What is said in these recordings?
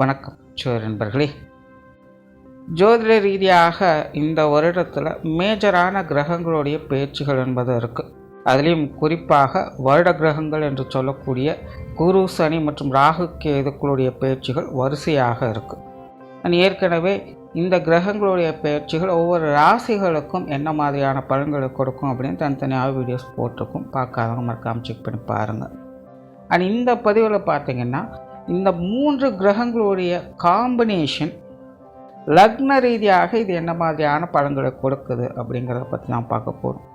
வணக்கம். சோர் நண்பர்களே ஜோதிட ரீதியாக இந்த வருடத்தில் மேஜரான கிரகங்களுடைய பேச்சுகள் என்பது இருக்குது அதுலேயும் குறிப்பாக வருட கிரகங்கள் என்று சொல்லக்கூடிய குரு சனி மற்றும் ராகு கேதுக்களுடைய பேச்சுகள் வரிசையாக இருக்குது நான் ஏற்கனவே இந்த கிரகங்களுடைய பயிற்சிகள் ஒவ்வொரு ராசிகளுக்கும் என்ன மாதிரியான பலன்களை கொடுக்கும் அப்படின்னு தனித்தனியாக வீடியோஸ் போட்டிருக்கும். பார்க்காதவங்க மறக்காமல் செக் பண்ணி பாருங்கள் அண்ட் இந்த பதிவில் பார்த்தீங்கன்னா இந்த மூன்று கிரகங்களுடைய காம்பினேஷன் லக்ன ரீதியாக இது என்ன மாதிரியான பலன்களை கொடுக்குது அப்படிங்கிறத பற்றி நான் பார்க்க போகிறோம்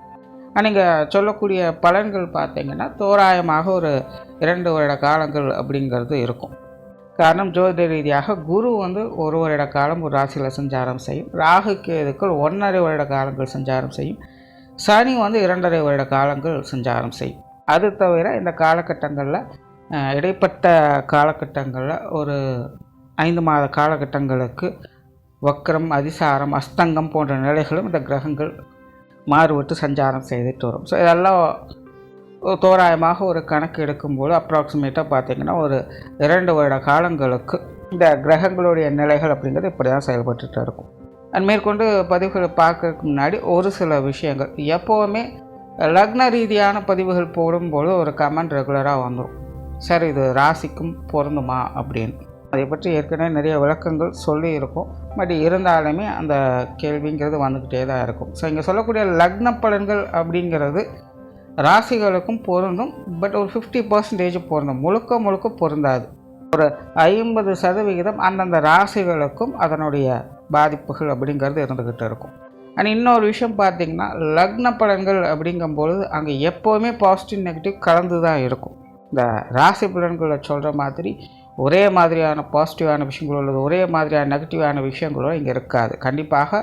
நீங்கள் சொல்லக்கூடிய பலன்கள் பார்த்தீங்கன்னா தோராயமாக ஒரு இரண்டு வருட காலங்கள் அப்படிங்கிறது இருக்கும். காரணம் ஜோதிட ரீதியாக குரு வந்து ஒரு வருட காலம் ஒரு ராசியில் சஞ்சாரம் செய்யும். ராகு கேதுக்கள் ஒன்றரை வருட காலங்கள் சஞ்சாரம் செய்யும். சனி வந்து இரண்டரை வருட காலங்கள் சஞ்சாரம் செய்யும். அது தவிர இந்த காலகட்டங்களில் இடைப்பட்ட காலகட்டங்களில் ஒரு ஐந்து மாத காலகட்டங்களுக்கு வக்ரம் அதிசாரம் அஸ்தங்கம் போன்ற நிலைகளும் இந்த கிரகங்கள் மாறுபட்டு சஞ்சாரம் செய்துட்டு வரும். ஸோ இதெல்லாம் தோராயமாக ஒரு கணக்கு எடுக்கும்போது அப்ராக்சிமேட்டாக பார்த்திங்கன்னா ஒரு இரண்டு வருட காலங்களுக்கு இந்த கிரகங்களுடைய நிலைகள் அப்படிங்கிறது இப்படி தான் செயல்பட்டுட்டு இருக்கும். அண்ட் மேற்கொண்டு பதிவுகளை பார்க்கறதுக்கு முன்னாடி ஒரு சில விஷயங்கள். எப்போவுமே லக்ன ரீதியான பதிவுகள் போடும்போது ஒரு கமெண்ட் ரெகுலராக வந்துடும் சார் இது ராசிக்கும் பொருந்துமா அப்படின்னு. அதை பற்றி ஏற்கனவே நிறைய விளக்கங்கள் சொல்லி இருக்கும் பட் இருந்தாலுமே அந்த கேள்விங்கிறது வந்துக்கிட்டே தான் இருக்கும். ஸோ இங்கே சொல்லக்கூடிய லக்ன பலன்கள் அப்படிங்கிறது ராசிகளுக்கும் பொருந்தும். பட் ஒரு ஃபிஃப்டி பர்சன்டேஜ் பொருந்தும். முழுக்க முழுக்க பொருந்தாது. ஒரு ஐம்பது சதவிகிதம் அந்தந்த ராசிகளுக்கும் அதனுடைய பாதிப்புகள் அப்படிங்கிறது இருந்துக்கிட்டு இருக்கும். அண்ட் இன்னொரு விஷயம் பார்த்தீங்கன்னா லக்ன பலன்கள் அப்படிங்கும்பொழுது அங்கே எப்போவுமே பாசிட்டிவ் நெகட்டிவ் கலந்து தான் இருக்கும். இந்த ராசி பலன்களை சொல்கிற மாதிரி ஒரே மாதிரியான பாசிட்டிவான விஷயங்களோ அல்லது ஒரே மாதிரியான நெகட்டிவான விஷயங்களோ இங்கே இருக்காது. கண்டிப்பாக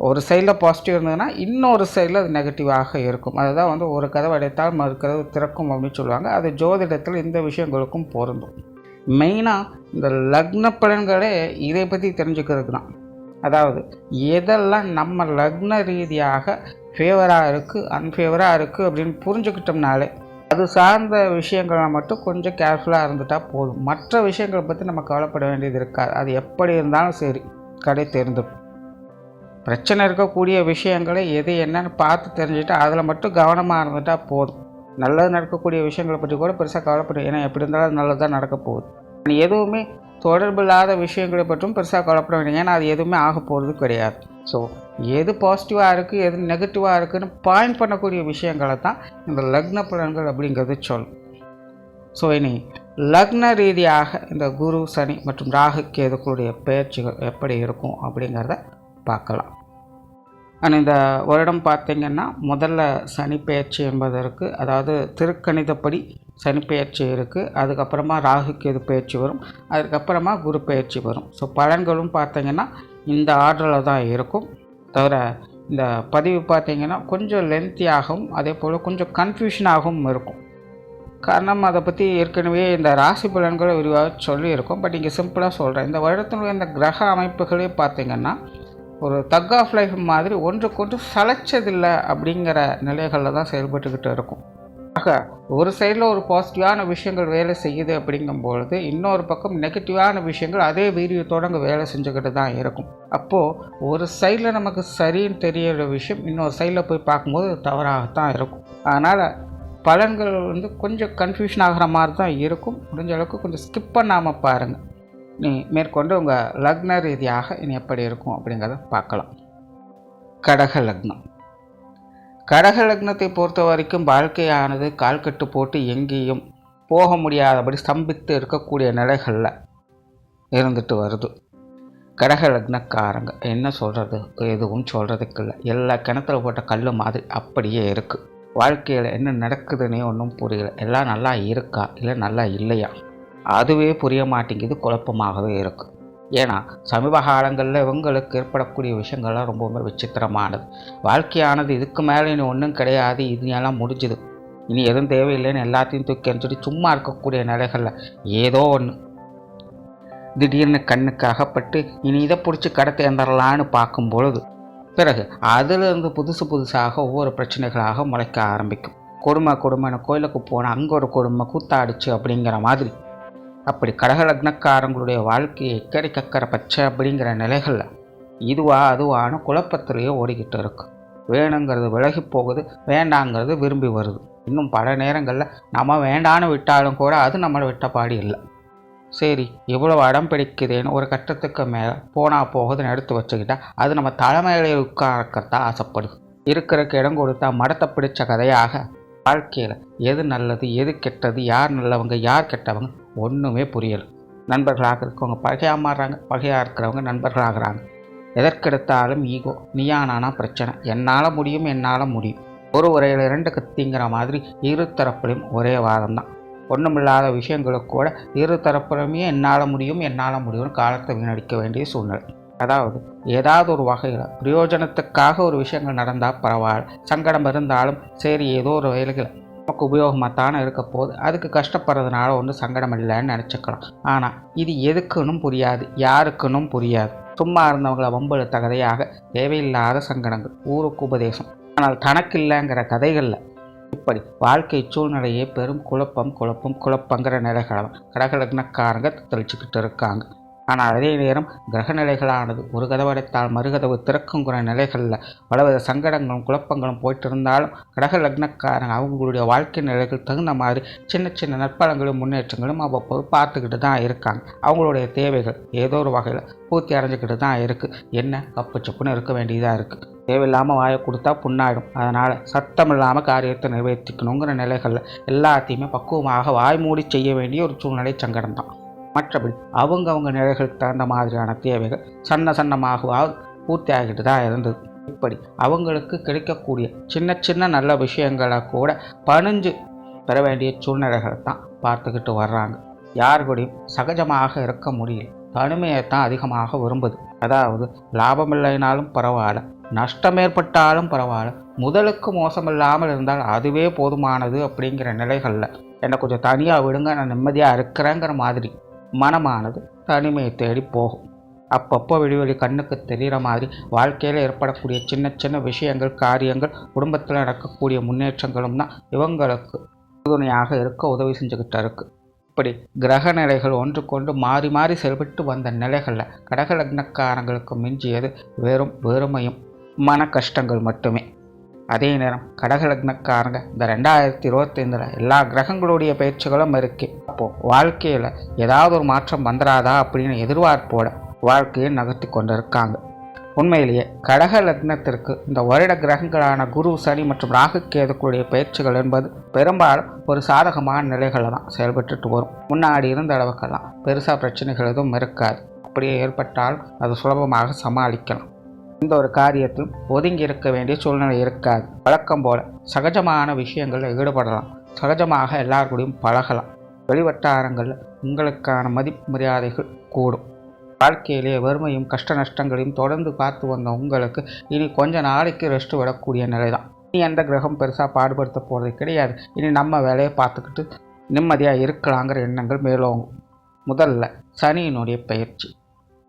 ஒரு சைடில் பாசிட்டிவ் இருந்ததுன்னா இன்னொரு சைடில் அது நெகட்டிவாக இருக்கும். அதுதான் வந்து ஒரு கதவை அடைத்தால் மறு கதவு திறக்கும் அப்படின்னு சொல்லுவாங்க. அது ஜோதிடத்தில் இந்த விஷயங்களுக்கும் பொருந்தும். மெயினாக இந்த லக்ன பலன்களே இதை பற்றி தெரிஞ்சுக்கிறதுக்கு தான். அதாவது எதெல்லாம் நம்ம லக்ன ரீதியாக ஃபேவராக இருக்குது அன்ஃபேவராக இருக்குது அப்படின்னு புரிஞ்சுக்கிட்டோம்னாலே அது சார்ந்த விஷயங்களை மட்டும் கொஞ்சம் கேர்ஃபுல்லாக இருந்துட்டால் போதும். மற்ற விஷயங்களை பற்றி நம்ம கவலைப்பட வேண்டியது இருக்காது. அது எப்படி இருந்தாலும் சரி கடை தெரிந்துடும் பிரச்சனை இருக்கக்கூடிய விஷயங்களை எது என்னன்னு பார்த்து தெரிஞ்சுட்டு அதில் மட்டும் கவனமாக இருந்துட்டால் போதும். நல்லது நடக்கக்கூடிய விஷயங்களை பற்றி கூட பெருசாக கவலைப்படும் ஏன்னா எப்படி இருந்தாலும் நல்லது தான் நடக்க போகுது. நீ எதுவுமே தொடர்பில்லாத விஷயங்களை பற்றும் பெருசாக கவலைப்பட வேண்டிய ஏன்னா அது எதுவுமே ஆக போகிறது கிடையாது. ஸோ எது பாசிட்டிவாக இருக்குது எது நெகட்டிவாக இருக்குதுன்னு பாயிண்ட் பண்ணக்கூடிய விஷயங்களை தான் இந்த லக்ன பலன்கள் அப்படிங்கிறது சொல்லும். ஸோ இனி லக்ன ரீதியாக இந்த குரு சனி மற்றும் ராகு கேதுக்களுடைய பயிற்சிகள் எப்படி இருக்கும் அப்படிங்கிறத பார்க்கலாம். ஆனால் இந்த வருடம் பார்த்திங்கன்னா முதல்ல சனி பெயர்ச்சி என்பது இருக்குது அதாவது திருக்கணிதப்படி சனி பெயர்ச்சி இருக்குது அதுக்கப்புறமா ராகு கேது பயிற்சி வரும். அதுக்கப்புறமா குரு பயிற்சி வரும். ஸோ பலன்களும் பார்த்திங்கன்னா இந்த ஆர்டரில் தான் இருக்கும். தவிர இந்த பதிவு பார்த்திங்கன்னா கொஞ்சம் லென்த்தியாகவும் அதே போல் கொஞ்சம் கன்ஃபியூஷனாகவும் இருக்கும். காரணம் அதை பற்றி ஏற்கனவே இந்த ராசி பலன்களை விரிவாக சொல்லியிருக்கோம். பட் இங்கே சிம்பிளாக சொல்கிறேன் இந்த வருடத்தினுடைய இந்த கிரக அமைப்புகளே பார்த்திங்கன்னா ஒரு தக் ஆஃப் லைஃப் மாதிரி ஒன்றுக்கொன்று சளைச்சதில்லை அப்படிங்கிற நிலைகளில் தான் செயல்பட்டுக்கிட்டு இருக்கும். ஆக ஒரு சைடில் ஒரு பாசிட்டிவான விஷயங்கள் வேலை செய்யுது அப்படிங்கும்பொழுது இன்னொரு பக்கம் நெகட்டிவான விஷயங்கள் அதே வீரியத்தோடு அங்கே வேலை செஞ்சுக்கிட்டு தான் இருக்கும். அப்போது ஒரு சைடில் நமக்கு சரின்னு தெரியிற விஷயம் இன்னொரு சைடில் போய் பார்க்கும்போது தவறாகத்தான் இருக்கும். அதனால் பலன்கள் வந்து கொஞ்சம் கன்ஃபியூஷன் ஆகிற மாதிரி தான் இருக்கும். முடிஞ்ச அளவுக்கு கொஞ்சம் ஸ்கிப் பண்ணாமல் பாருங்கள் நீ மேற்கொண்டு உங்கள் லக்ன ரீதியாக இனி எப்படி இருக்கும் அப்படிங்கிறத பார்க்கலாம். கடக லக்னம். கடக லக்னத்தை பொறுத்த வரைக்கும் வாழ்க்கையானது கால்கட்டு போட்டு எங்கேயும் போக முடியாதபடி ஸ்தம்பித்து இருக்கக்கூடிய நிலைகளில் இருந்துட்டு வருது. கடக லக்னக்காரங்க என்ன சொல்கிறது எதுவும் சொல்கிறதுக்கு இல்லை எல்லா கிணத்துல போட்ட கல் மாதிரி அப்படியே இருக்குது வாழ்க்கையில் என்ன நடக்குதுன்னே ஒன்றும் புரியல. எல்லாம் நல்லா இருக்கா? இல்லை நல்லா இல்லையா? அதுவே புரிய மாட்டேங்குது. குழப்பமாகவே இருக்குது ஏன்னா சமீப காலங்களில் இவங்களுக்கு ஏற்படக்கூடிய விஷயங்கள்லாம் ரொம்பவுமே விசித்திரமானது. வாழ்க்கையானது இதுக்கு மேலே இனி ஒன்றும் கிடையாது. இது எல்லாம் முடிஞ்சுது. இனி எதுவும் தேவையில்லைன்னு எல்லாத்தையும் தூக்கி சொல்லி சும்மா இருக்கக்கூடிய நிலைகளில் ஏதோ ஒன்று திடீர்னு கண்ணுக்கு அகப்பட்டு இனி இதை பிடிச்சி கடத்தி எந்திரலான்னு பார்க்கும் பொழுது பிறகு அதிலிருந்து புதுசு புதுசாக ஒவ்வொரு பிரச்சனைகளாக முளைக்க ஆரம்பிக்கும். கொடுமை கொடுமைன்னு கோயிலுக்கு போனால் அங்கே ஒரு கொடுமை கூத்தாடிச்சு அப்படிங்கிற மாதிரி அப்படி கடக லக்னக்காரங்களுடைய வாழ்க்கையை எக்கரை கக்கரை பச்சை அப்படிங்கிற நிலைகளில் இதுவா அதுவான குழப்பத்திலேயே ஓடிக்கிட்டு இருக்கு. வேணுங்கிறது விலகி போகுது வேண்டாங்கிறது விரும்பி வருது. இன்னும் பல நேரங்களில் நம்ம வேண்டான்னு விட்டாலும் கூட அது நம்மளை விட்ட பாடி இல்லை. சரி இவ்வளோ அடம் பிடிக்குதேன்னு ஒரு கட்டத்துக்கு மேலே போனால் போகுதுன்னு எடுத்து வச்சுக்கிட்டா அது நம்ம தலைமையில உட்கார்க்கத்தான் ஆசைப்படுது. இருக்கிறக்கு இடம் கொடுத்தா மடத்தை பிடிச்ச கதையாக வாழ்க்கையில் எது நல்லது எது கெட்டது யார் நல்லவங்க யார் கெட்டவங்க ஒன்றுமே புரியலை. நண்பர்களாக இருக்கவங்க பகையாக மாறுறாங்க பகையாக இருக்கிறவங்க நண்பர்களாகிறாங்க. எதற்கெடுத்தாலும் ஈகோ நீயானானா பிரச்சனை. என்னால் முடியும் என்னால் முடியும். ஒரு உரையில் இரண்டு கத்திங்கிற மாதிரி இரு தரப்புலையும் ஒரே வாதம் தான் ஒன்றுமில்லாத விஷயங்களுக்கு கூட இரு தரப்புலையுமே என்னால் முடியும் என்னால் முடியும்னு காலத்தை வீணடிக்க வேண்டிய சூழ்நிலை. அதாவது ஏதாவது ஒரு வகையில் பிரயோஜனத்துக்காக ஒரு விஷயங்கள் நடந்தால் பரவாயில்ல. சங்கடம் இருந்தாலும் சரி ஏதோ ஒரு வகையில் நமக்கு உபயோகமாக தானே இருக்க போகுது. அதுக்கு கஷ்டப்படுறதுனால ஒன்றும் சங்கடம் இல்லைன்னு நினச்சிக்கலாம். ஆனால் இது எதுக்குன்னு புரியாது யாருக்குன்னு புரியாது. சும்மா இருந்தவங்கள வம்பெழுத்த கதையாக தேவையில்லாத சங்கடங்கள் ஊருக்கு உபதேசம். ஆனால் தனக்கு இல்லைங்கிற கதைகளில் இப்படி வாழ்க்கை சூழ்நிலையே பெரும் குழப்பம் குழப்பம் குழப்பங்கிற நிலைகளை கடகடனக்காரங்க தெளிச்சுக்கிட்டு இருக்காங்க. ஆனால் அதே நேரம் கிரக நிலைகளானது ஒரு கதவடைத்தால் மறுகதவு திறக்குங்கிற நிலைகளில் பலவித சங்கடங்களும் குழப்பங்களும் போயிட்டு இருந்தாலும் கடக லக்னக்காரங்க அவங்களுடைய வாழ்க்கை நிலைகள் தகுந்த மாதிரி சின்ன சின்ன நற்பலங்களும் முன்னேற்றங்களும் அவ்வப்போது பார்த்துக்கிட்டு தான் இருக்காங்க. அவங்களுடைய தேவைகள் ஏதோ ஒரு வகையில் பூர்த்தி அடைஞ்சிக்கிட்டு தான் இருக்குது என்ன? கப்பு சப்புன்னு இருக்க வேண்டியதாக இருக்குது தேவையில்லாமல் வாயை கொடுத்தா புண்ணாயிடும். அதனால் சத்தம் இல்லாமல் காரியத்தை நிறைவேற்றிக்கணுங்கிற நிலைகளில் எல்லாத்தையுமே பக்குவமாக வாய் மூடி செய்ய வேண்டிய ஒரு சூழ்நிலை சங்கடம் தான் மற்றபடி அவங்க அவங்க நிலைகளுக்கு தகுந்த மாதிரியான தேவைகள் சன்ன சன்னமாகவாவது பூர்த்தி ஆகிட்டு தான் இருந்தது. இப்படி அவங்களுக்கு கிடைக்கக்கூடிய சின்ன சின்ன நல்ல விஷயங்களை கூட பணிஞ்சு பெற வேண்டிய சூழ்நிலைகளை தான் பார்த்துக்கிட்டு வர்றாங்க. யார் கூடயும் சகஜமாக இருக்க முடியல. தனிமையை தான் அதிகமாக விரும்புது. அதாவது லாபம் இல்லைனாலும் பரவாயில்ல நஷ்டம் ஏற்பட்டாலும் பரவாயில்ல முதலுக்கு மோசமில்லாமல் இருந்தால் அதுவே போதுமானது அப்படிங்கிற நிலைகளில் என்னை கொஞ்சம் தனியாக விடுங்க நான் நிம்மதியாக இருக்கிறேங்கிற மாதிரி மனமானது தனிமையை தேடி போகும். அப்பப்போ விடிவெளி கண்ணுக்கு தெரிகிற மாதிரி வாழ்க்கையில் ஏற்படக்கூடிய சின்ன சின்ன விஷயங்கள் காரியங்கள் குடும்பத்தில் நடக்கக்கூடிய முன்னேற்றங்களும் தான் இவங்களுக்கு உறுதுணையாக இருக்க உதவி செஞ்சுக்கிட்டு இருக்கு. இப்படி கிரக நிலைகள் ஒன்றுக்கொண்டு மாறி மாறி செயல்பட்டு வந்த நிலைகளில் கடக லக்னக்காரங்களுக்கு மிஞ்சியது வெறும் வெறுமையும் மன கஷ்டங்கள் மட்டுமே. அதே நேரம் கடக லக்னக்காரங்க இந்த ரெண்டாயிரத்தி இருபத்தைந்தில் எல்லா கிரகங்களுடைய பயிற்சிகளும் இருக்கு. அப்போது வாழ்க்கையில் ஏதாவது ஒரு மாற்றம் வந்துடாதா அப்படின்னு எதிர்பார்ப்போட வாழ்க்கையை நகர்த்தி கொண்டு இருக்காங்க உண்மையிலேயே கடக லக்னத்திற்கு இந்த வருட கிரகங்களான குரு சனி மற்றும் ராகு கேதுக்களுடைய பயிற்சிகள் என்பது பெரும்பாலும் ஒரு சாதகமான நிலைகளில் தான் செயல்பட்டுட்டு வரும். முன்னாடி இருந்த அளவுக்கெல்லாம் பெருசாக பிரச்சனைகள் எதுவும் இருக்காது. அப்படியே ஏற்பட்டால் அது சுலபமாக சமாளிக்கலாம். எந்த ஒரு காரியத்தில் ஒதுங்கி இருக்க வேண்டிய சூழ்நிலை இருக்காது. வழக்கம் போல சகஜமான விஷயங்களில் ஈடுபடலாம். சகஜமாக எல்லாருக்கூடையும் பழகலாம். வெளிவட்டாரங்களில் உங்களுக்கான மதிப்பு மரியாதைகள் கூடும். வாழ்க்கையிலே வறுமையும் கஷ்ட நஷ்டங்களையும் தொடர்ந்து பார்த்து வந்த உங்களுக்கு இனி கொஞ்ச நாளைக்கு ரெஸ்ட் விடக்கூடிய நிலை தான் இனி எந்த கிரகம் பெருசாக பாடுபடுத்த போகிறது கிடையாது. இனி நம்ம வேலையை பார்த்துக்கிட்டு நிம்மதியாக இருக்கலாங்கிற எண்ணங்கள் மேலோங்கும். முதல்ல சனியினுடைய பயிற்சி.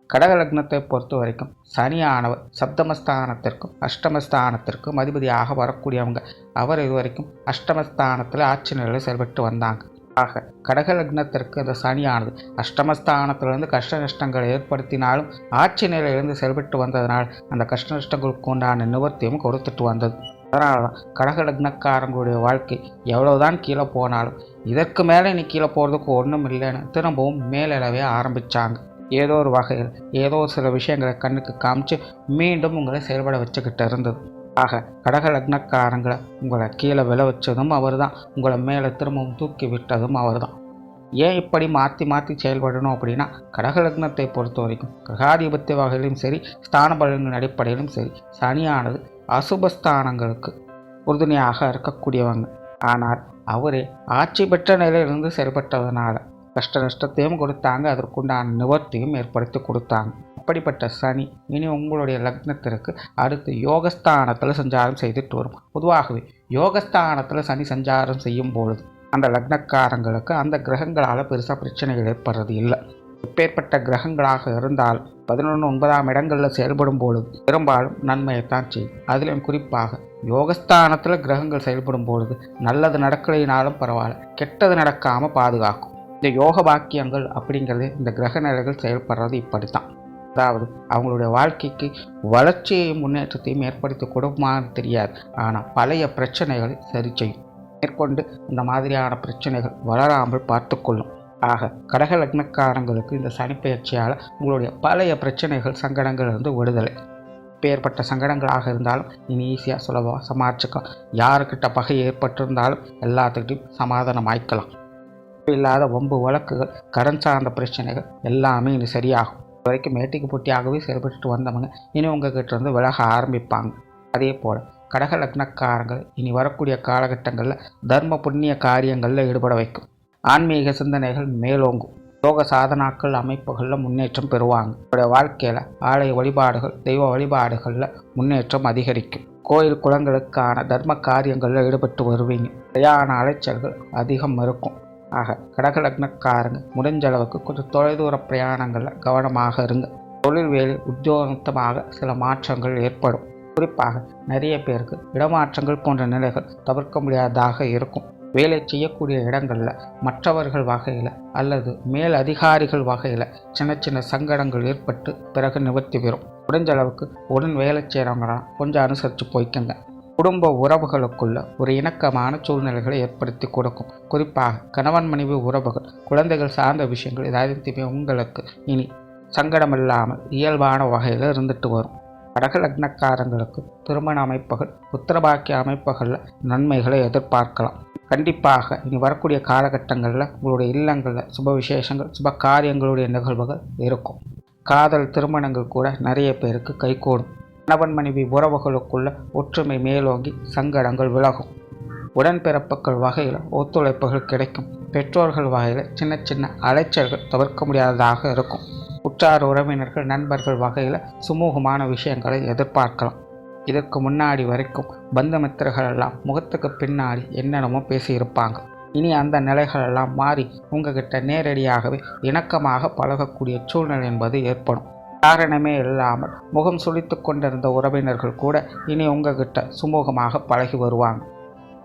கடக லக்னத்தை பொறுத்த வரைக்கும் சனியானவர் சப்தமஸ்தானத்திற்கும் அஷ்டமஸ்தானத்திற்கும் அதிபதியாக வரக்கூடியவங்க. அவர் இதுவரைக்கும் அஷ்டமஸ்தானத்தில் ஆட்சி நிலையில் செயல்பட்டு வந்தாங்க. ஆக கடக லக்னத்திற்கு அந்த சனியானது அஷ்டமஸ்தானத்திலிருந்து கஷ்ட நஷ்டங்களை ஏற்படுத்தினாலும் ஆட்சி நிலையிலிருந்து செயல்பட்டு வந்ததனால் அந்த கஷ்ட நஷ்டங்களுக்கு உண்டான நிவர்த்தியும் கொடுத்துட்டு வந்தது. அதனால தான் கடக லக்னக்காரங்களுடைய வாழ்க்கை எவ்வளவுதான் கீழே போனாலும் இதற்கு மேலே நீ கீழே போகிறதுக்கு ஒன்றும் இல்லைன்னு திரும்பவும் மேலளவே ஆரம்பித்தாங்க ஏதோ ஒரு வகையில் ஏதோ சில விஷயங்களை கண்ணுக்கு காமிச்சு மீண்டும் உங்களை செயல்பட வச்சுக்கிட்டு இருந்தது. ஆக கடக லக்னக்காரங்களை உங்களை கீழே விழ வச்சதும் அவர் தான் உங்களை மேலே திரும்பவும் தூக்கி விட்டதும் அவர் தான் ஏன் இப்படி மாற்றி மாற்றி செயல்படணும் அப்படின்னா கடக லக்னத்தை பொறுத்த வரைக்கும் கிரகாதிபத்திய வகையிலும் சரி ஸ்தான பலன்களின் அடிப்படையிலும் சரி சனியானது அசுபஸ்தானங்களுக்கு உறுதுணையாக இருக்கக்கூடியவங்க. ஆனால் அவரே ஆட்சி பெற்ற நிலையிலிருந்து செயல்பட்டதுனால கஷ்ட நஷ்டத்தையும் கொடுத்தாங்க. அதற்குண்டான நிவர்த்தியும் ஏற்படுத்தி கொடுத்தாங்க. அப்படிப்பட்ட சனி இனி உங்களுடைய லக்னத்திற்கு அடுத்து யோகஸ்தானத்தில் சஞ்சாரம் செய்துட்டு வரும். பொதுவாகவே யோகஸ்தானத்தில் சனி சஞ்சாரம் செய்யும் பொழுது அந்த லக்னக்காரங்களுக்கு அந்த கிரகங்களால் பெருசாக பிரச்சனைகள் ஏற்படுறது இல்லை. இப்பேற்பட்ட கிரகங்களாக இருந்தால் பதினொன்று ஒன்பதாம் இடங்களில் செயல்படும் பொழுது பெரும்பாலும் நன்மையைத்தான் செய்யும். அதிலும் குறிப்பாக யோகஸ்தானத்தில் கிரகங்கள் செயல்படும் பொழுது நல்லது நடக்கலைனாலும் பரவாயில்ல. கெட்டது நடக்காமல் பாதுகாக்கும். இந்த யோக வாக்கியங்கள் அப்படிங்கிறது இந்த கிரக நிலைகள் செயல்படுறது இப்படி தான் அதாவது அவங்களுடைய வாழ்க்கைக்கு வளர்ச்சியையும் முன்னேற்றத்தையும் ஏற்படுத்தி கொடுமான்னு தெரியாது. ஆனால் பழைய பிரச்சனைகளை சரி செய்யும். மேற்கொண்டு இந்த மாதிரியான பிரச்சனைகள் வளராமல் பார்த்துக்கொள்ளும் ஆக கடக லக்னக்காரங்களுக்கு இந்த சனிப்பெயர்ச்சியால் உங்களுடைய பழைய பிரச்சனைகள் சங்கடங்கள் இருந்து விடுதலை. பேர்பட்ட சங்கடங்களாக இருந்தாலும் இனி ஈஸியாக சுலபமாக சமாளிச்சுக்கலாம். யாருக்கிட்ட பகை ஏற்பட்டிருந்தாலும் எல்லாத்துக்கிட்டையும் சமாதானம் ஆய்க்கலாம் இல்லாத வம்பு வழக்குகள் கடன் சார்ந்த பிரச்சனைகள் எல்லாமே இனி சரியாகும். இது வரைக்கும் மேட்டிக்கு போட்டியாகவே செயல்பட்டு வந்தவங்க இனி உங்ககிட்ட இருந்து விலக ஆரம்பிப்பாங்க. அதே போல் கடக லக்னக்காரங்கள் இனி வரக்கூடிய காலகட்டங்களில் தர்ம புண்ணிய காரியங்களில் ஈடுபட வைக்கும். ஆன்மீக சிந்தனைகள் மேலோங்கும். யோக சாதனாக்கள் அமைப்புகளில் முன்னேற்றம் பெறுவாங்க. உங்களுடைய வாழ்க்கையில் ஆலய வழிபாடுகள் தெய்வ வழிபாடுகளில் முன்னேற்றம் அதிகரிக்கும். கோயில் குளங்களுக்கான தர்ம காரியங்களில் ஈடுபட்டு வருவீங்க. பிரயாண அலைச்சல்கள் அதிகம் இருக்கும். ஆக கடகலக்னக்காரங்க முடிஞ்ச அளவுக்கு கொஞ்சம் தொலைதூர பிரயாணங்களில் கவனமாக இருங்க. தொழில் வேலை உத்தியோகத்தமாக சில மாற்றங்கள் ஏற்படும். குறிப்பாக நிறைய பேருக்கு இடமாற்றங்கள் போன்ற நிலைகள் தவிர்க்க முடியாததாக இருக்கும். வேலை செய்யக்கூடிய இடங்களில் மற்றவர்கள் வகையில் அல்லது மேல் அதிகாரிகள் வகையில் சின்ன சின்ன சங்கடங்கள் ஏற்பட்டு பிறகு நிவர்த்தி பெறும். முடிஞ்ச அளவுக்கு உடன் வேலை செய்கிறவங்களாம் கொஞ்சம் அனுசரித்து போய்க்கங்க. குடும்ப உறவுகளுக்குள்ள ஒரு இணக்கமான சூழ்நிலைகளை ஏற்படுத்தி கொடுக்கும். குறிப்பாக கணவன் மனைவி உறவுகள் குழந்தைகள் சார்ந்த விஷயங்கள் ஏதாவது உங்களுக்கு இனி சங்கடமில்லாமல் இயல்பான வகையில் இருந்துட்டு வரும். கடக லக்னக்காரங்களுக்கு திருமண அமைப்புகள் புத்திரபாக்கிய அமைப்புகளில் நன்மைகளை எதிர்பார்க்கலாம். கண்டிப்பாக இனி வரக்கூடிய காலகட்டங்களில் உங்களுடைய இல்லங்களில் சுப விசேஷங்கள் சுப காரியங்களுடைய நிகழ்வுகள் இருக்கும். காதல் திருமணங்கள் கூட நிறைய பேருக்கு கைகூடும். கணவன் மனைவி உறவுகளுக்குள்ள ஒற்றுமை மேலோங்கி சங்கடங்கள் விலகும். உடன்பிறப்புகள் வகையில் ஒத்துழைப்புகள் கிடைக்கும். பெற்றோர்கள் வகையில் சின்ன சின்ன அலைச்சல்கள் தவிர்க்க முடியாததாக இருக்கும். உற்றார் உறவினர்கள் நண்பர்கள் வகையில் சுமூகமான விஷயங்களை எதிர்பார்க்கலாம். இதற்கு முன்னாடி வரைக்கும் பந்தமித்திரர்கள் எல்லாம் முகத்துக்கு பின்னாடி என்னென்னமோ பேசியிருப்பாங்க. இனி அந்த நிலைகளெல்லாம் மாறி உங்ககிட்ட நேரடியாகவே இணக்கமாக பழகக்கூடிய சூழ்நிலை என்பது ஏற்படும். காரணமே இல்லாமல் முகம் சுழித்து கொண்டிருந்த உறவினர்கள் கூட இனி உங்ககிட்ட சுமூகமாக பழகி வருவாங்க.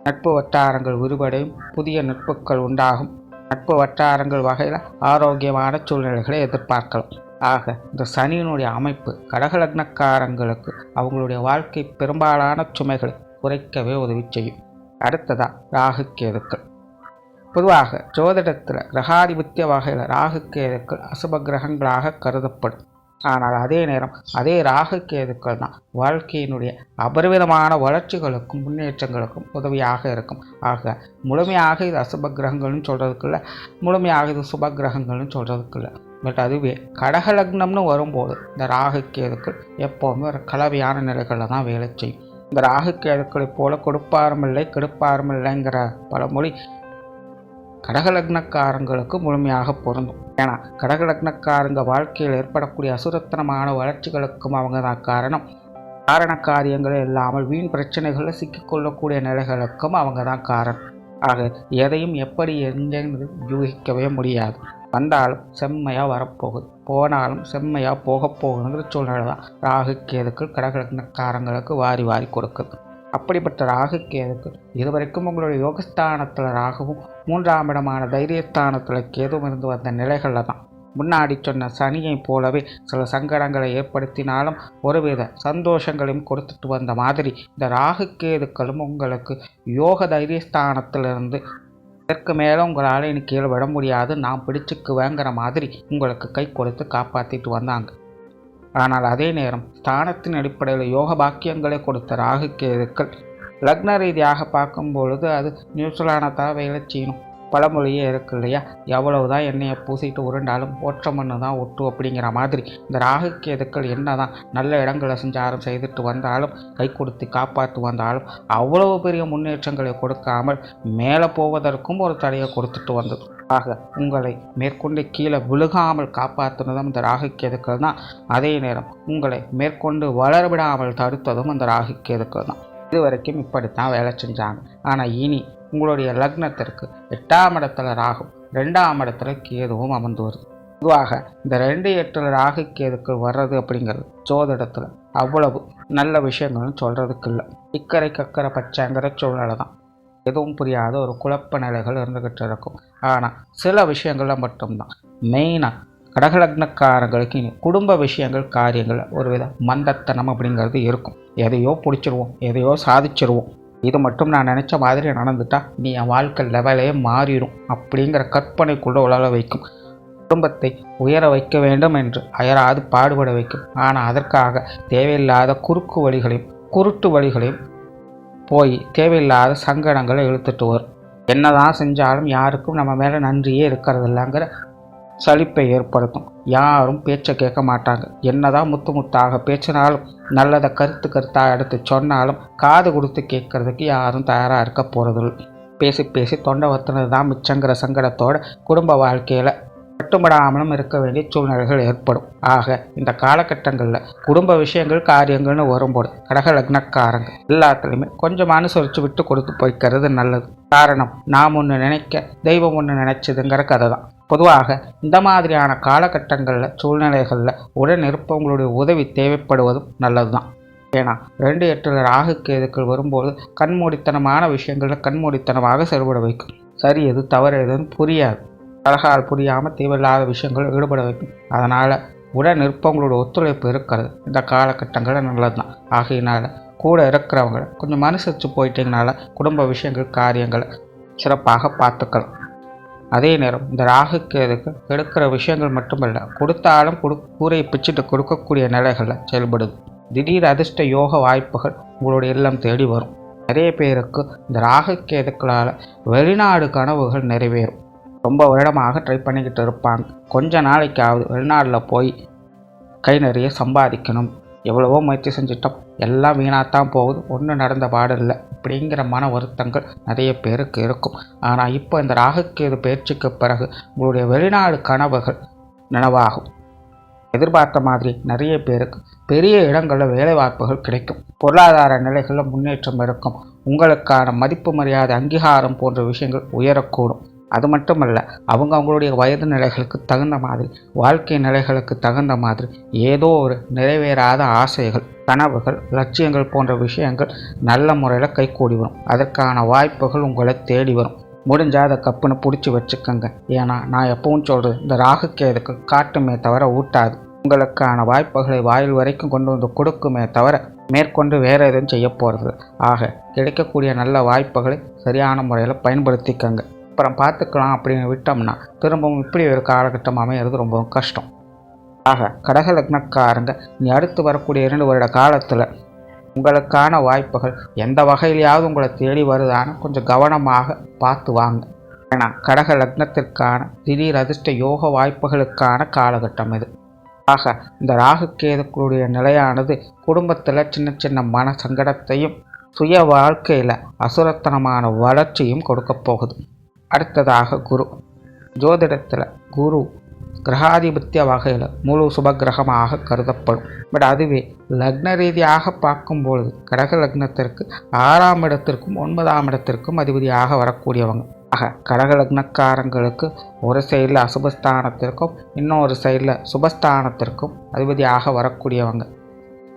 நட்பு வட்டாரங்கள் விரிவடையும் புதிய நட்புகள் உண்டாகும். நட்பு வட்டாரங்கள் வகையில் ஆரோக்கியமான சூழ்நிலைகளை எதிர்பார்க்கலாம். ஆக இந்த சனியினுடைய அமைப்பு கடகலக்னக்காரங்களுக்கு அவங்களுடைய வாழ்க்கை பெரும்பாலான சுமைகளை குறைக்கவே உதவி செய்யும். அடுத்ததாக ராகு கேதுக்கள். பொதுவாக ஜோதிடத்தில் கிரகாதிபத்திய வகையில் ராகு கேதுக்கள் அசுப கிரகங்களாக கருதப்படும். ஆனால் அதே நேரம் அதே ராகு கேதுக்கள் தான். வாழ்க்கையினுடைய அபரிவிதமான வளர்ச்சிகளுக்கும் முன்னேற்றங்களுக்கும் உதவியாக இருக்கும். ஆக முழுமையாக இது அசுப கிரகங்கள்னு சொல்கிறதுக்குள்ள முழுமையாக இது சுப கிரகங்கள்னு சொல்கிறதுக்குள்ள பட் அதுவே கடகலக்னம்னு வரும்போது இந்த ராகு கேதுக்கள் எப்போவுமே ஒரு கலவையான நிலைகளில் தான் வேலை செய்யும். இந்த ராகு கேதுக்களைப் போல கொடுப்பாருமில்லை கெடுப்பாருமில்லைங்கிற பழமொழி கடகலக்னக்காரங்களுக்கு முழுமையாக பொருந்தும். ஏன்னா கடகலக்னக்காரங்க வாழ்க்கையில் ஏற்படக்கூடிய அசுரத்தனமான வளர்ச்சிகளுக்கும் அவங்க தான் காரணம். காரண காரியங்கள் இல்லாமல் வீண் பிரச்சனைகளில் சிக்கிக்கொள்ளக்கூடிய நிலைகளுக்கும் அவங்க தான் காரணம். ஆக எதையும் எப்படி எங்கே யூகிக்கவே முடியாது. வந்தாலும் செம்மையாக வரப்போகுது. போனாலும் செம்மையாக போக போகுங்கிற சூழ்நிலை தான் ராகு கேதுக்கள் கடகலக்னக்காரங்களுக்கு வாரி வாரி கொடுக்குது. அப்படிப்பட்ட ராகு கேதுக்கள் இதுவரைக்கும் உங்களுடைய யோகஸ்தானத்தில் ராகுவும் மூன்றாம் இடமான தைரியஸ்தானத்தில் கேதுவும் இருந்து வந்த நிலைகளில் தான். முன்னாடி சொன்ன சனியை போலவே சில சங்கடங்களை ஏற்படுத்தினாலும் ஒருவித சந்தோஷங்களையும் கொடுத்துட்டு வந்த மாதிரி இந்த ராகு கேதுக்களும் உங்களுக்கு யோக தைரியஸ்தானத்திலிருந்து இதற்கு மேலே உங்களால் இனி கீழே விட முடியாது நான் பிடிச்சுக்குவேங்கிற மாதிரி உங்களுக்கு கை கொடுத்து காப்பாற்றிட்டு வந்தாங்க. ஆனால் அதே நேரம் ஸ்தானத்தின் அடிப்படையில் யோக பாக்கியங்களை கொடுத்த ராகு கேதுக்கள் லக்ன ரீதியாக பார்க்கும் பொழுது அது நியூசிலானதாக வேலை செய்யணும் பழமொழியே இருக்கு இல்லையா? எவ்வளவு தான் எண்ணெயை பூசிட்டு உருண்டாலும் ஓற்ற மண்ணு தான் ஒட்டு அப்படிங்கிற மாதிரி. இந்த ராகு கேதுக்கள் என்ன தான் நல்ல இடங்களை சஞ்சாரம் செய்துட்டு வந்தாலும் கை கொடுத்து காப்பாற்றி வந்தாலும் அவ்வளவு பெரிய முன்னேற்றங்களை கொடுக்காமல் மேலே போவதற்கும் ஒரு தடையை கொடுத்துட்டு வந்தது. ஆக உங்களை மேற்கொண்டு கீழே விழுகாமல் காப்பாற்றுனதும் இந்த ராகுக்கேதுக்கள் தான் அதே நேரம் உங்களை மேற்கொண்டு வளர்விடாமல் தடுத்ததும் அந்த ராகுக்கேதுக்கள் தான் இது வரைக்கும் இப்படித்தான் வேலை செஞ்சாங்க. ஆனால் இனி உங்களுடைய லக்னத்திற்கு எட்டாம் இடத்துல ராகும் ரெண்டாம் இடத்துல கேதுவும் அமர்ந்து வருது. பொதுவாக இந்த ரெண்டு எட்டில் ராகு கேதுக்கள் வர்றது அப்படிங்கிறது ஜோதிடத்தில் அவ்வளவு நல்ல விஷயங்கள்னு சொல்கிறதுக்கு இல்லை இக்கரை கக்கரை பச்சைங்கிற சூழ்நிலை தான் எதுவும் புரியாத ஒரு குழப்ப நிலைகள் இருந்துக்கிட்டு இருக்கும். ஆனால் சில விஷயங்களில் மட்டும்தான். மெயினாக கடகலக்னக்காரங்களுக்கு இனி குடும்ப விஷயங்கள் காரியங்கள் ஒரு வித மந்தத்தனம் அப்படிங்கிறது இருக்கும். எதையோ பிடிச்சிருவோம் எதையோ சாதிச்சிருவோம். இது மட்டும் நான் நினச்ச மாதிரி நடந்துட்டா நீ என் வாழ்க்கை லெவலே மாறிடும் அப்படிங்கிற கற்பனைக்குள்ள உழல வைக்கும். குடும்பத்தை உயர வைக்க வேண்டும் என்று அயராது பாடுபட வைக்கும். ஆனால் அதற்காக தேவையில்லாத குறுக்கு வழிகளையும் குருட்டு வழிகளையும் போய் தேவையில்லாத சங்கடங்களை இழுத்துட்டு வரும் என்னதான் செஞ்சாலும் யாருக்கும் நம்ம மேலே நன்றியே இருக்கிறதில்லங்கிற சலிப்பை ஏற்படுத்தும். யாரும் பேச்சை கேட்க மாட்டாங்க. என்னதான் முத்து முத்தாக பேச்சினாலும் நல்லதை கருத்து கருத்தாக எடுத்து சொன்னாலும் காது கொடுத்து கேட்கறதுக்கு யாரும் தயாராக இருக்க போகிறதில்ல பேசி பேசி தொண்டை வத்துனது தான் மிச்சங்கிற சங்கடத்தோட குடும்ப வாழ்க்கையில் கட்டுப்படாமலும் இருக்க வேண்டிய சூழ்நிலைகள் ஏற்படும். ஆக இந்த காலகட்டங்களில் குடும்ப விஷயங்கள் காரியங்கள்னு வரும்போது கடக லக்னக்காரங்க எல்லாத்துலேயுமே கொஞ்சம் அனுசரித்து விட்டு கொடுத்து போய்க்கிறது நல்லது. காரணம் நாம் ஒன்று நினைக்க தெய்வம் ஒன்று நினைச்சதுங்கிற கதை தான் பொதுவாக இந்த மாதிரியான காலகட்டங்களில் சூழ்நிலைகளில் உடன் இருப்பவங்களுடைய உதவி தேவைப்படுவதும் நல்லது தான் ஏன்னா ரெண்டு எட்டு ராகு கேதுக்கள் வரும்போது கண்மூடித்தனமான விஷயங்களில் கண்மூடித்தனமாக செயல்பட வைக்கும். சரி எது தவறு எதுன்னு புரியாது. அழகால் புரியாமல் தேவையில்லாத விஷயங்கள் ஈடுபட வைக்கும் அதனால் உடன் இருப்பவங்களோட ஒத்துழைப்பு இருக்கிறது. இந்த காலகட்டங்களில் நல்லது தான் ஆகையினால் கூட இருக்கிறவங்கள கொஞ்சம் மனுஷிச்சு போயிட்டீங்கனால குடும்ப விஷயங்கள் காரியங்களை சிறப்பாக பார்த்துக்கலாம். அதே நேரம் இந்த ராகுக்கு எதுக்கு எடுக்கிற விஷயங்கள் மட்டுமல்ல கொடுத்தாலும் கொடு கூரையை பிச்சுட்டு கொடுக்கக்கூடிய நிலைகளில் செயல்படுது. திடீர் அதிர்ஷ்ட யோக வாய்ப்புகள் உங்களுடைய இல்லம் தேடி வரும். நிறைய பேருக்கு இந்த ராகுக்கு எதுக்களால் வெளிநாடு கனவுகள் நிறைவேறும். ரொம்ப வருடமாக ட்ரை பண்ணிக்கிட்டு இருப்பாங்க கொஞ்ச நாளைக்காவது வெளிநாட்டில் போய் கை நிறைய சம்பாதிக்கணும். எவ்வளவோ முயற்சி செஞ்சிட்டோம். எல்லாம் வீணாகத்தான் போகுது. ஒன்றும் நடந்த பாடில்லை. அப்படிங்கிற மன வருத்தங்கள் நிறைய பேருக்கு இருக்கும். ஆனால் இப்போ இந்த ராகுக்கேது பயிற்சிக்கு பிறகு உங்களுடைய வெளிநாடு கனவுகள் நனவாகும். எதிர்பார்த்த மாதிரி நிறைய பேருக்கு பெரிய இடங்களில் வேலைவாய்ப்புகள் கிடைக்கும். பொருளாதார நிலைகளில் முன்னேற்றம் இருக்கும். உங்களுக்கான மதிப்பு மரியாதை அங்கீகாரம் போன்ற விஷயங்கள் உயரக்கூடும். அது மட்டுமல்ல அவங்க அவங்களுடைய வயது நிலைகளுக்கு தகுந்த மாதிரி வாழ்க்கை நிலைகளுக்கு தகுந்த மாதிரி ஏதோ ஒரு நிறைவேறாத ஆசைகள் கனவுகள் லட்சியங்கள் போன்ற விஷயங்கள் நல்ல முறையில் கைகூடி வரும். அதற்கான வாய்ப்புகள் உங்களை தேடி வரும். முடிஞ்சால் அதை கப்புன்னு பிடிச்சி வச்சுக்கோங்க. ஏன்னா நான் எப்பவும் சொல்கிறது இந்த ராகுக்கேதுக்கு காட்டுமே தவிர ஊட்டாது. உங்களுக்கான வாய்ப்புகளை வாயில் வரைக்கும் கொண்டு வந்து கொடுக்குமே தவிர மேற்கொண்டு வேறு எதுவும் செய்ய போகிறது ஆக கிடைக்கக்கூடிய நல்ல வாய்ப்புகளை சரியான முறையில் பயன்படுத்திக்கங்க. அப்புறம் பார்த்துக்கலாம் அப்படின்னு விட்டோம்னா திரும்பவும் இப்படி ஒரு காலகட்டம் அமையிறது ரொம்பவும் கஷ்டம். ஆக கடக லக்னக்காரங்க நீ அடுத்து வரக்கூடிய இரண்டு வருட காலத்தில் உங்களுக்கான வாய்ப்புகள் எந்த வகையிலையாவது உங்களை தேடி வருதான்னு கொஞ்சம் கவனமாக பார்த்து வாங்க. ஏன்னா கடக லக்னத்திற்கான திடீர் அதிர்ஷ்ட யோக வாய்ப்புகளுக்கான காலகட்டம் இது. ஆக இந்த ராகுக்கேதுக்களுடைய நிலையானது குடும்பத்தில் சின்ன சின்ன மன சங்கடத்தையும் சுய வாழ்க்கையில் அசுரத்தனமான வளர்ச்சியும் கொடுக்க போகுது. அடுத்ததாக குரு. ஜோதிடத்தில் குரு கிரகாதிபத்திய வகையில் முழு சுபகிரகமாக கருதப்படும். பட் அதுவே லக்ன ரீதியாக பார்க்கும்பொழுது கடக லக்னத்திற்கு ஆறாம் இடத்திற்கும் ஒன்பதாம் இடத்திற்கும் அதிபதியாக வரக்கூடியவங்க. ஆக கடக லக்னக்காரங்களுக்கு ஒரு சைடில் அசுபஸ்தானத்திற்கும் இன்னொரு சைடில் சுபஸ்தானத்திற்கும் அதிபதியாக வரக்கூடியவங்க.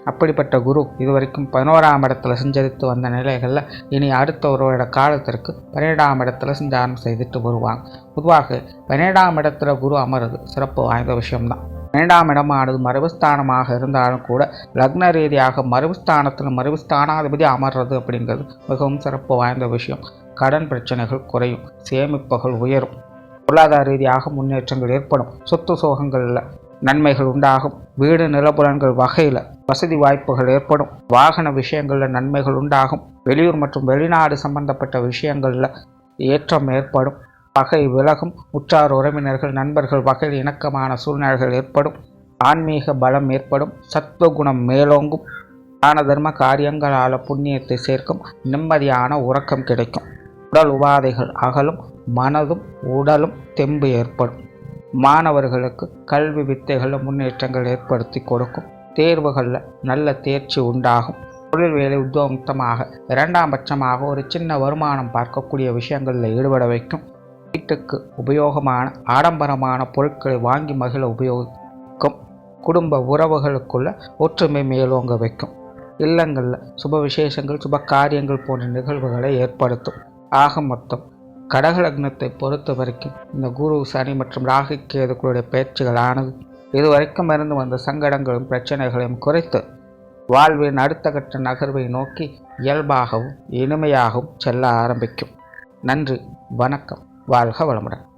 அப்படிப்பட்ட குரு இதுவரைக்கும் பதினோராம் இடத்துல சஞ்சரித்து வந்த நிலைகளில் இனி அடுத்த ஒரு வருட காலத்திற்கு பன்னிரெண்டாம் இடத்துல சஞ்சாரம் செய்துட்டு வருவாங்க. பொதுவாக பன்னிரெண்டாம் இடத்துல குரு அமருது. சிறப்பு வாய்ந்த விஷயம்தான். பன்னிரெண்டாம் இடமானது மறுபஸ்தானமாக இருந்தாலும் கூட லக்ன ரீதியாக மறுபஸ்தானத்தில் மறுபஸ்தானாதிபதி அமர்றது அப்படிங்கிறது மிகவும் சிறப்பு வாய்ந்த விஷயம். கடன் பிரச்சனைகள் குறையும் சேமிப்புகள் உயரும் பொருளாதார ரீதியாக முன்னேற்றங்கள் ஏற்படும் சொத்து சோகங்களில் நன்மைகள் உண்டாகும் வீடு நிலப்புலன்கள் வகையில் வசதி வாய்ப்புகள் ஏற்படும். வாகன விஷயங்களில் நன்மைகள் உண்டாகும். வெளியூர் மற்றும் வெளிநாடு சம்பந்தப்பட்ட விஷயங்களில் ஏற்றம் ஏற்படும். பகை விலகும். உற்றார் உறவினர்கள் நண்பர்கள் வகையில் இணக்கமான சூழ்நிலைகள் ஏற்படும். ஆன்மீக பலம் ஏற்படும். சத்துவகுணம் மேலோங்கும். தான தர்ம காரியங்களால் புண்ணியத்தை சேர்க்கும். நிம்மதியான உறக்கம் கிடைக்கும். உடல் உபாதைகள் அகலும். மனதும் உடலும் தெம்பு ஏற்படும். மாணவர்களுக்கு கல்வி வித்தைகளில் முன்னேற்றங்கள் ஏற்படுத்தி கொடுக்கும். தேர்வுகளில் நல்ல தேர்ச்சி உண்டாகும். தொழில் வேலை உத்தமமாக இரண்டாம் பட்சமாக ஒரு சின்ன வருமானம் பார்க்கக்கூடிய விஷயங்களில் ஈடுபட வைக்கும். வீட்டுக்கு உபயோகமான ஆடம்பரமான பொருட்களை வாங்கி மகிழ உபயோகிக்கும். குடும்ப உறவுகளுக்குள்ள ஒற்றுமை மேலோங்க வைக்கும். இல்லங்களில் சுப விசேஷங்கள் சுப காரியங்கள் போன்ற நிகழ்வுகளை ஏற்படுத்தும். ஆக மொத்தம் கடகலக்னத்தை பொறுத்த வரைக்கும் இந்த குரு சனி மற்றும் ராகு கேதுக்களுடைய பேச்சுகளானது இதுவரைக்கும் இருந்து வந்த சங்கடங்களும் பிரச்சனைகளையும் குறைத்து வாழ்வின் அடுத்த கட்ட நகர்வை நோக்கி இயல்பாகவும் இனிமையாகவும் செல்ல ஆரம்பிக்கும். நன்றி வணக்கம். வாழ்க வளமுடன்.